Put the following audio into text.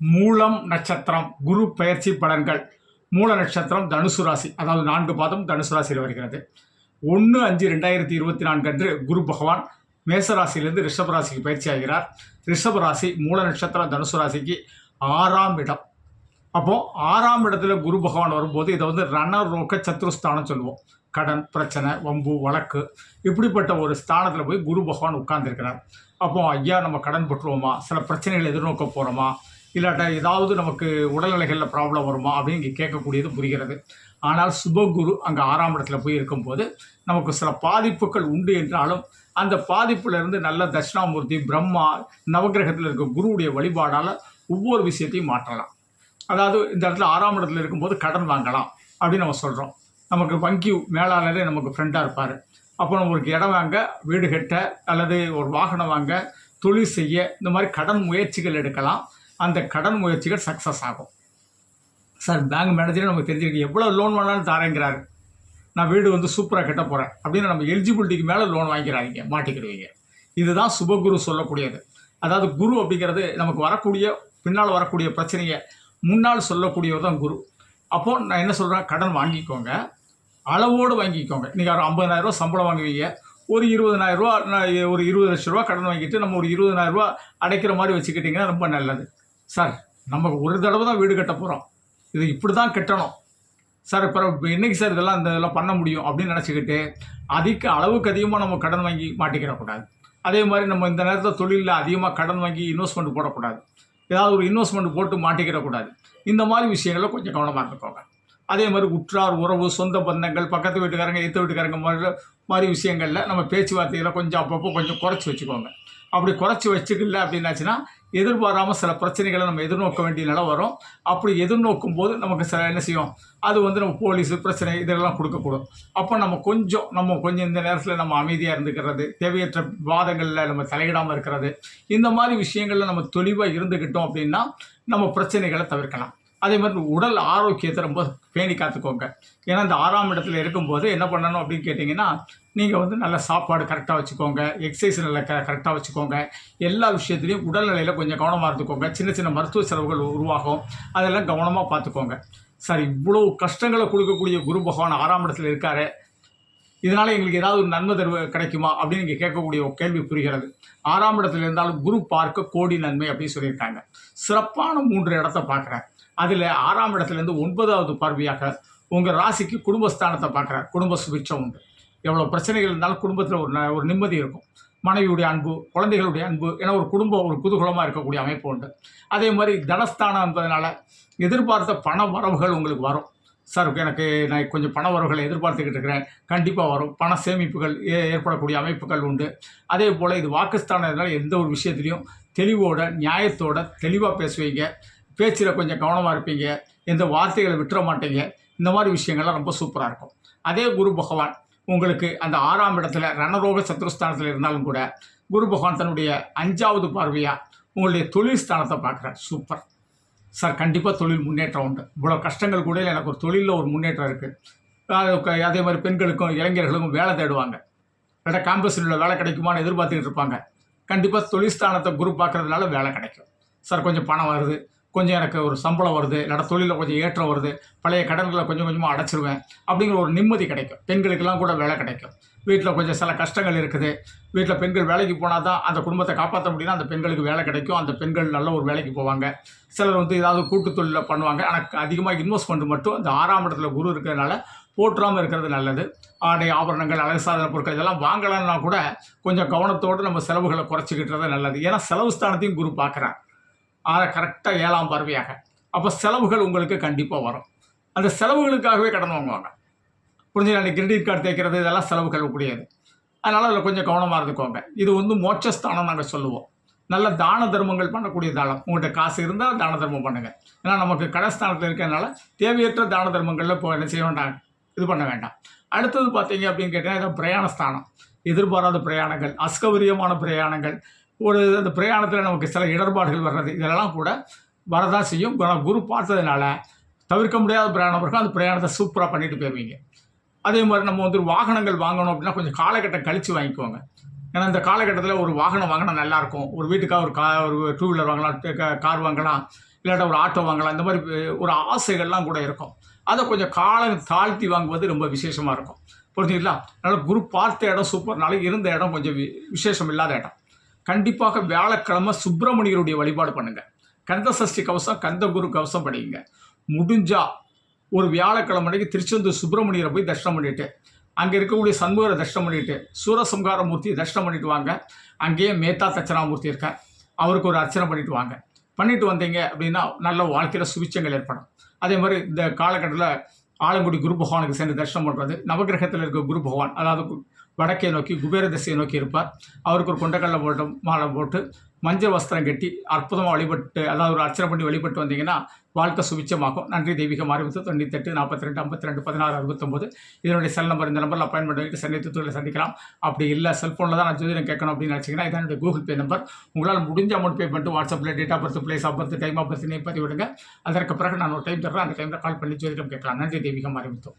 மூலம் நட்சத்திரம் குரு பயிற்சி பலன்கள் மூல நட்சத்திரம் தனுசு ராசி அதாவது நான்கு பாதம் தனுசு ராசியில் வருகிறது. ஒன்று அஞ்சு ரெண்டாயிரத்தி இருபத்தி நான்கு அன்று குரு பகவான் மேசராசியிலிருந்து ரிஷபராசிக்கு பயிற்சி ஆகிறார். ரிஷபராசி மூல நட்சத்திரம் தனுசு ராசிக்கு ஆறாம் இடம். அப்போது ஆறாம் இடத்துல குரு பகவான் வரும்போது இதை வந்து ரணரோக சத்ருஸ்தானம் சொல்லுவோம். கடன் பிரச்சனை வம்பு வழக்கு இப்படிப்பட்ட ஒரு ஸ்தானத்தில் போய் குரு பகவான் உட்கார்ந்துருக்கிறார். அப்போ ஐயா நம்ம கடன் பற்றுவோமா சில பிரச்சனைகளை எதிர்நோக்க போகிறோமா இல்லாட்டா ஏதாவது நமக்கு உடல்நிலைகளில் ப்ராப்ளம் வருமா அப்படின்னு இங்கே கேட்கக்கூடியது புரிகிறது. ஆனால் சுபகுரு அங்கே ஆறாம் இடத்துல போய் இருக்கும்போது நமக்கு சில பாதிப்புகள் உண்டு என்றாலும் அந்த பாதிப்புலேருந்து நல்ல தட்சிணாமூர்த்தி பிரம்மா நவகிரகத்தில் இருக்க குருவுடைய வழிபாடால் ஒவ்வொரு விஷயத்தையும் மாற்றலாம். அதாவது இந்த இடத்துல ஆறாம் இடத்துல இருக்கும்போது கடன் வாங்கலாம் அப்படின்னு நம்ம சொல்கிறோம் நமக்கு வங்கி மேலாளரே நமக்கு ஃப்ரெண்டாக இருப்பார். அப்போ நம்மளுக்கு இடம் வாங்க வீடு கட்ட அல்லது ஒரு வாகனம் வாங்க தொழில் செய்ய இந்த மாதிரி கடன் முயற்சிகள் எடுக்கலாம். அந்த கடன் முயற்சிகள் சக்ஸஸ் ஆகும். சார் பேங்க் மேனேஜரே நமக்கு தெரிஞ்சிருக்கு எவ்வளோ லோன் வேணாலும் தாரேங்கிறாரு. நான் வீடு வந்து சூப்பராக கட்ட போகிறேன் அப்படின்னு நம்ம எலிஜிபிலிட்டிக்கு மேலே லோன் வாங்கிக்கிறாங்க மாட்டிக்கிடுவீங்க. இதுதான் சுபகுரு சொல்லக்கூடியது. அதாவது குரு அப்படிங்கிறது நமக்கு வரக்கூடிய பின்னால் வரக்கூடிய பிரச்சனையை முன்னால் சொல்லக்கூடியவர் தான் குரு. அப்போது நான் என்ன சொல்கிறேன் கடன் வாங்கிக்கோங்க. அளவோடு வாங்கிக்கோங்க. நீங்கள் ஒரு ஐம்பதாயிரரூவா சம்பளம் வாங்குவீங்க. ஒரு இருபதனாயிரரூவா ஒரு இருபது லட்ச ரூபா கடன் வாங்கிட்டு நம்ம ஒரு இருபதனாயிரரூவா அடைக்கிற மாதிரி வச்சுக்கிட்டிங்கன்னா ரொம்ப நல்லது. சார் நம்ம ஒரு தடவை தான் வீடு கட்ட போகிறோம் இது இப்படி தான் கட்டணும். சார் இப்போ என்னைக்கு சார் இதெல்லாம் இந்த இதெல்லாம் பண்ண முடியும் அப்படின்னு நினச்சிக்கிட்டு அதிக அளவுக்கு அதிகமாக நம்ம கடன் வாங்கி மாட்டிக்கிறக்கூடாது. அதே மாதிரி நம்ம இந்த நேரத்தில் தொழிலில் அதிகமாக கடன் வாங்கி இன்வெஸ்ட்மெண்ட் போடக்கூடாது. ஏதாவது ஒரு இன்வெஸ்ட்மெண்ட் போட்டு மாட்டிக்கிறக்கூடாது. இந்த மாதிரி விஷயங்களில் கொஞ்சம் கவனமாக இருந்துக்கோங்க. அதே மாதிரி உற்றார் உறவு சொந்த பந்தங்கள் பக்கத்து வீட்டுக்காரங்க எத்த வீட்டுக்காரங்க மாதிரி மாதிரி விஷயங்களில் நம்ம பேச்சுவார்த்தைகளை கொஞ்சம் அப்பப்போ கொஞ்சம் குறைச்சி வச்சுக்கோங்க. அப்படி குறைச்சி வச்சுக்கல அப்படின்னாச்சுன்னா எதிர்பாராமல் சில பிரச்சனைகளை நம்ம எதிர்நோக்க வேண்டிய நிலை வரும். அப்படி எதிர்நோக்கும் போது நமக்கு சில என்ன செய்யும்? அது வந்து நம்ம போலீஸு பிரச்சனை இதெல்லாம் கொடுக்கக்கூடும். அப்போ நம்ம கொஞ்சம் நம்ம கொஞ்சம் இந்த நேரத்தில் நம்ம அமைதியாக இருந்துக்கிறது தேவையற்ற வாதங்களில் நம்ம தலையிடாமல் இருக்கிறது இந்த மாதிரி விஷயங்களில் நம்ம தெளிவாக இருந்துக்கிட்டோம் அப்படின்னா நம்ம பிரச்சனைகளை தவிர்க்கலாம். அதே மாதிரி உடல் ஆரோக்கியத்தை ரொம்ப பேணி காத்துக்கோங்க. ஏன்னா இந்த ஆறாம் இடத்துல இருக்கும்போது என்ன பண்ணணும் அப்படின்னு கேட்டிங்கன்னா நீங்கள் வந்து நல்ல சாப்பாடு கரெக்டாக வச்சுக்கோங்க. எக்ஸசைஸ் நல்லா க கரெக்டாக வச்சுக்கோங்க. எல்லா விஷயத்துலையும் உடல்நிலையில் கொஞ்சம் கவனமாக இருந்துக்கோங்க. சின்ன சின்ன மருத்துவ செலவுகள் உருவாகும். அதெல்லாம் கவனமாக பார்த்துக்கோங்க சார் இவ்வளோ கஷ்டங்களை கொடுக்கக்கூடிய குரு பகவான் ஆறாம் இடத்துல இருக்காரு. இதனால் எங்களுக்கு ஏதாவது ஒரு நன்மை தருவ கிடைக்குமா அப்படின்னு இங்கே கேட்கக்கூடிய ஒரு கேள்வி புரிகிறது. ஆறாம் இடத்துல இருந்தாலும் குரு பார்க்க கோடி நன்மை அப்படின்னு சொல்லியிருக்காங்க. சிறப்பான மூன்று இடத்த பார்க்குறேன் அதில் ஆறாம் இடத்துலேருந்து ஒன்பதாவது பார்வையாக உங்கள் ராசிக்கு குடும்பஸ்தானத்தை பார்க்குறார். குடும்ப சுபிட்சம் உண்டு. எவ்வளோ பிரச்சனைகள் இருந்தாலும் குடும்பத்தில் ஒரு ந- ஒரு நிம்மதி இருக்கும். மனைவியுடைய அன்பு குழந்தைகளுடைய அன்பு ஏன்னா ஒரு குடும்பம் ஒரு குதூகலமாக இருக்கக்கூடிய அமைப்பு உண்டு. அதே மாதிரி தனஸ்தானம் என்பதனால எதிர்பார்த்த பண வரவுகள் உங்களுக்கு வரும். சார் எனக்கு நான் கொஞ்சம் பண வரவுகளை எதிர்பார்த்துக்கிட்டு இருக்கிறேன். கண்டிப்பாக வரும். பண சேமிப்புகள் ஏ- ஏற்படக்கூடிய அமைப்புகள் உண்டு. அதே போல் இது வாக்குஸ்தானத்தினால எந்த ஒரு விஷயத்துலையும் தெளிவோட நியாயத்தோட தெளிவாக பேசுவீங்க. பேச்சில் கொஞ்சம் கவனமாக இருப்பீங்க. எந்த வார்த்தைகளை விட்டுற மாட்டீங்க. இந்த மாதிரி விஷயங்கள்லாம் ரொம்ப சூப்பராக இருக்கும். அதே குரு பகவான் உங்களுக்கு அந்த ஆறாம் இடத்துல ரணரோக சத்ருஸ்தானத்தில் இருந்தாலும் கூட குரு பகவான் தன்னுடைய அஞ்சாவது பார்வையாக உங்களுடைய தொழில் ஸ்தானத்தை பார்க்குறார். சூப்பர். சார் கண்டிப்பாக தொழில் முன்னேற்றம் உண்டு. இவ்வளோ கஷ்டங்கள் கூட எனக்கு ஒரு தொழிலில் ஒரு முன்னேற்றம் இருக்குது அதே மாதிரி பெண்களுக்கும் இளைஞர்களுக்கும் வேலை தேடுவாங்க. இல்லாட்டா கேம்பஸில் உள்ள வேலை கிடைக்குமான்னு எதிர்பார்த்துக்கிட்டு இருப்பாங்க. கண்டிப்பாக தொழில் ஸ்தானத்தை குரு பார்க்கறதுனால வேலை கிடைக்கும். சார் கொஞ்சம் பணம் வருது. கொஞ்சம் எனக்கு ஒரு சம்பளம் வருது இல்லாட்டா தொழிலில் கொஞ்சம் ஏற்றம் வருது பழைய கடன்களை கொஞ்சம் கொஞ்சமாக அடைச்சிருவேன் அப்படிங்கிற ஒரு நிம்மதி கிடைக்கும். பெண்களுக்கெல்லாம் கூட வேலை கிடைக்கும். வீட்டில் கொஞ்சம் சில கஷ்டங்கள் இருக்குது. வீட்டில் பெண்கள் வேலைக்கு போனால் தான் அந்த குடும்பத்தை காப்பாற்ற முடியும்னா அந்த பெண்களுக்கு வேலை கிடைக்கும். அந்த பெண்கள் நல்ல ஒரு வேலைக்கு போவாங்க. சிலர் வந்து ஏதாவது கூட்டு தொழிலில் பண்ணுவாங்க. ஆனால் அதிகமாக இன்வெஸ்ட்மெண்ட் மட்டும் அந்த ஆறாம் இடத்துல குரு இருக்கிறதுனால போற்றாமல் இருக்கிறது நல்லது. ஆடை ஆபரணங்கள் அழகு சாதன பொருட்கள் இதெல்லாம் வாங்கலாம்னா கூட கொஞ்சம் கவனத்தோடு நம்ம செலவுகளை குறைச்சிக்கிட்டுறது நல்லது. ஏன்னா செலவு ஸ்தானத்தையும் குரு பார்க்குறேன் அதை கரெக்டாக ஏழாம் பார்வையாக. அப்போ செலவுகள் உங்களுக்கு கண்டிப்பாக வரும். அந்த செலவுகளுக்காகவே கடன் வாங்குவாங்க. புரிஞ்சுங்களா கிரெடிட் கார்டு தேய்க்கிறது இதெல்லாம் செலவுகள் கூடியது அதனால் அதில் கொஞ்சம் கவனமாக இருந்துக்கோங்க. இது வந்து மோட்சஸ்தானம் நாங்கள் சொல்லுவோம். நல்ல தான தர்மங்கள் பண்ணக்கூடிய தானம். உங்கள்கிட்ட காசு இருந்தால் தான தர்மம் பண்ணுங்கள் ஏன்னா நமக்கு கடஸ்தானத்தில் இருக்கிறதுனால தேவையற்ற தான தர்மங்களில் இப்போ என்ன செய்ய வேண்டாம். இது பண்ண வேண்டாம். அடுத்தது பார்த்தீங்க அப்படின்னு கேட்டால் இதான் பிரயாண ஸ்தானம் எதிர்பாராத பிரயாணங்கள் அஸ்கவரியமான பிரயாணங்கள் ஒரு அந்த பிரயாணத்தில் நமக்கு சில இடர்பாடுகள் வர்றது. இதெல்லாம் கூட வரதான் செய்யும் குரு- பார்த்ததுனால தவிர்க்க முடியாத பிரயாணம் இருக்கும். அந்த பிரயாணத்தை சூப்பராக பண்ணிட்டு போயிருவீங்க. அதே மாதிரி நம்ம வந்து வாகனங்கள் வாங்கணும் அப்படின்னா கொஞ்சம் காலகட்டம் கழித்து வாங்கிக்கோங்க. ஏன்னா இந்த காலகட்டத்தில் ஒரு வாகனம் வாங்கினா நல்லாயிருக்கும். ஒரு வீட்டுக்காக ஒரு கா ஒரு டூ வீலர் வாங்கலாம் கார் வாங்கலாம் இல்லாட்டா ஒரு ஆட்டோ வாங்கலாம். இந்த மாதிரி ஒரு ஆசைகள்லாம் கூட இருக்கும். அதை கொஞ்சம் காலம் தாழ்த்தி வாங்குவது ரொம்ப விசேஷமாக இருக்கும். புரிஞ்சுங்களா அதனால் குரு பார்த்த இடம் சூப்பர்னால இருந்த இடம் கொஞ்சம் வி- விசேஷம் இல்லாத இடம். கண்டிப்பாக வியாழக்கிழமை சுப்பிரமணியருடைய வழிபாடு பண்ணுங்கள் கந்த சஷ்டி கவசம் கந்த குரு கவசம் படிங்க முடிஞ்சா ஒரு வியாழக்கிழமை அன்றைக்கு திருச்செந்தூர் சுப்பிரமணியரை போய் தர்ஷனம் பண்ணிட்டு அங்கே இருக்கக்கூடிய சண்முகரை தர்ஷனம் பண்ணிட்டு சூரசம்ஹார மூர்த்தியை தர்ஷனம் பண்ணிட்டு வாங்க. அங்கேயே மேத்தா தட்சணாமூர்த்தி இருக்கார். அவருக்கு ஒரு அர்ச்சனை பண்ணிட்டு வாங்க. பண்ணிட்டு வந்தீங்க அப்படின்னா நல்ல வாழ்க்கையில் சுபிச்சங்கள் ஏற்படும். அதே மாதிரி இந்த காலகட்டத்தில் ஆலங்குடி குரு பகவானுக்கு சென்று தர்ஷனம் பண்ணுறது நவகிரகத்தில் இருக்க குரு பகவான் அதாவது கு- வடக்கே நோக்கி குபேர திசையை நோக்கி இருப்பார். அவருக்கு ஒரு கொண்டக்கடலை போட்டு மாலை போட்டு மஞ்சள் வஸ்திரம் கட்டி அற்புதமாக வழிபட்டு அதாவது ஒரு அர்ச்சனை பண்ணி வழிபட்டு வந்தீங்கன்னா வாழ்க்கை சுபிச்சமாகும். நன்றி தெய்வீகம் தொண்ணூற்றி எட்டு நாற்பத்தி ரெண்டு ஐம்பத்தி ரெண்டு பதினாறு அறுபத்தொம்போது. இதனுடைய செல் நம்பர் இந்த நம்பரில் அப்பாயின்மெண்ட் பண்ணிட்டு சென்னை தூத்துக்குடியில் சந்திக்கலாம். அப்படி இல்லை செல்ஃபோனில் தான் நான் ஜோதிடம் கேட்கணும் அப்படின்னு நினச்சிங்கன்னா இதான் என்னுடைய கூகுள் பே நம்பர் உங்களால் முடிஞ்ச அமௌண்ட் பே பண்ணிட்டு வாட்ஸ்அப்பில் date of birth place of birth time of birth name பதிவிடுங்க. அதற்கு பிறகு நான் ஒரு டைம் தர்றேன். அந்த டைமில் கால் பண்ணி ஜோதிடம் கேட்கலாம். நன்றி தெய்வீகம் ஆரம்பித்தோம்